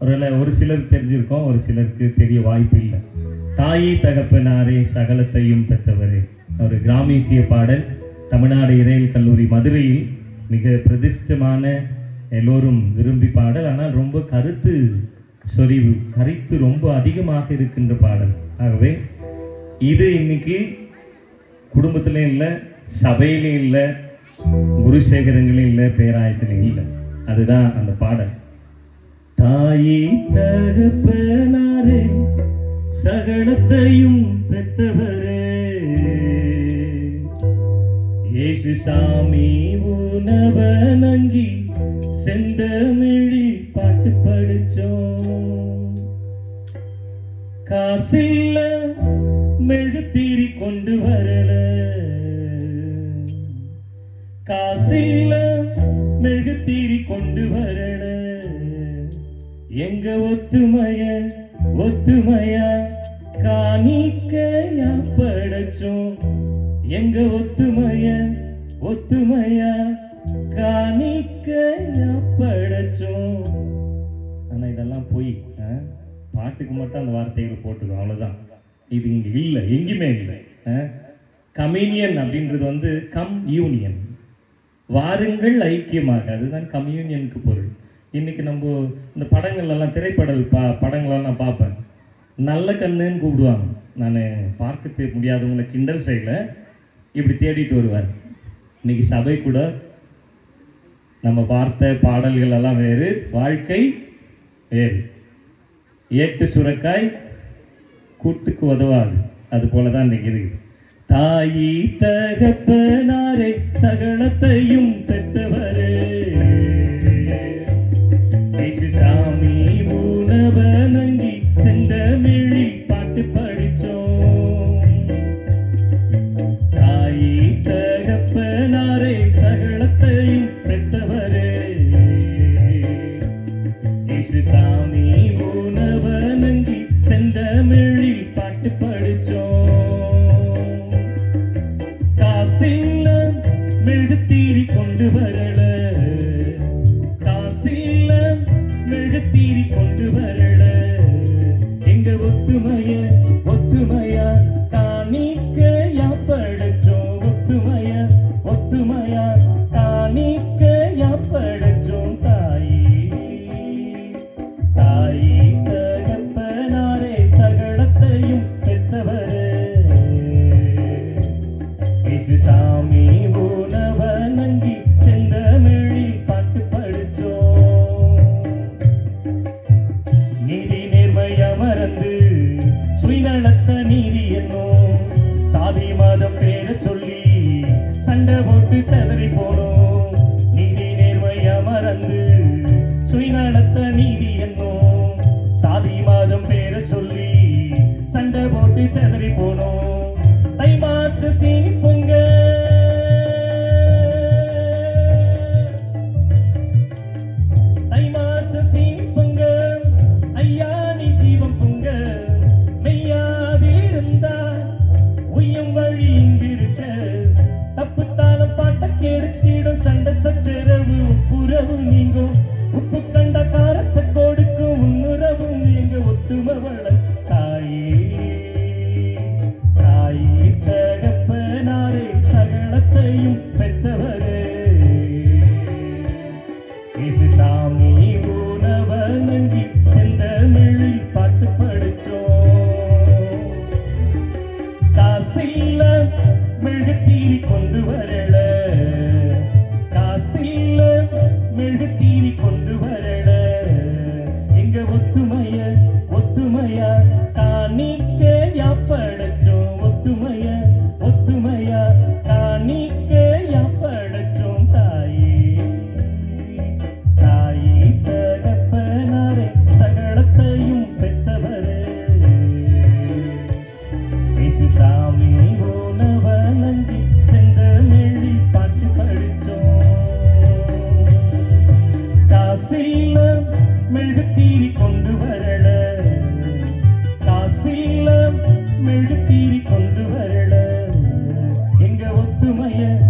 ஒருவேளை ஒரு சிலருக்கு தெரிஞ்சிருக்கோம் ஒரு சிலருக்கு தெரிய வாய்ப்பு இல்லை. தாயி தகப்பனாரே சகலத்தையும் பெற்றவரே. ஒரு கிராமேசிய பாடல் தமிழ்நாடு இறையல் கல்லூரி மதுரையில் மிக பிரதிஷ்டமான எல்லோரும் விரும்பி பாடல். ஆனால் ரொம்ப கருத்து சொறிவு கருத்து ரொம்ப அதிகமாக இருக்கின்ற பாடல். ஆகவே இது இன்னைக்கு குடும்பத்திலையும் இல்லை சபையிலையும் இல்லை குருசேகரங்களையும் இல்லை பேராயத்திலையும் இல்லை. அதுதான் அந்த பாடல். தாயே தகப்பனாரே சகலத்தையும் பெற்றவரே. இயேசு சாமி உணவ நங்கி செந்தமிழி பாட்டு படிச்சோம். காசில்ல மெழுகுத்தீரி கொண்டு வரல. காசில்ல மெழுகுத்தீரி கொண்டு வரல. எங்க ஒத்துமைய ஒத்துமைய காணிக்கையா படைச்சோம். எங்க ஒத்துமைய ஒத்துமைய காணிக்கையா படைச்சோம். ஆனா இதெல்லாம் போய் ஆ? பாட்டுக்கு மட்டும் அந்த வார்த்தைகளை போட்டுக்கோ அவ்வளவுதான். இது இங்க இல்லை எங்கேயுமே இல்லை. கம்யூனியன் அப்படின்றது வந்து கம் யூனியன் வாருங்கள் ஐக்கியமாக. அதுதான் கம்யூனியனுக்கு பொருள். இன்னைக்கு நம்ம இந்த படங்கள்லாம் எல்லாம் பா படங்களெல்லாம் நான் பார்ப்பேன். நல்ல கண்ணுன்னு கூப்பிடுவாங்க. நான் பார்க்க தெ- முடியாதவங்களை கிண்டல் செய்யல இப்படி தேடிட்டு வருவார் இன்னைக்கு சபை கூட நம்ம பார்த்த பாடல்கள் எல்லாம் வேறு வாழ்க்கை வேறு. ஏட்டு சுரக்காய் கூட்டுக்கு உதவாது. அது போல தான் இன்னைக்கு இருக்குது. தாயி தகப்பனாரே சகலத்தையும் பெற்ற மெழுகுத்தீரி கொண்டு வரல. காசில்ல மெழுகுத்தீரி கொண்டு வரல. எங்க ஒத்துமைய ஒத்துமைய காணிக்கையா படைச்சோம் ஒத்துமைய ஒத்துமைய காணிக்க காசில்ல மெழுகுத்தீரி கொண்டு வரல. காசில்ல மெழுகுத்தீரி கொண்டு வரல. எங்க ஒத்துமைய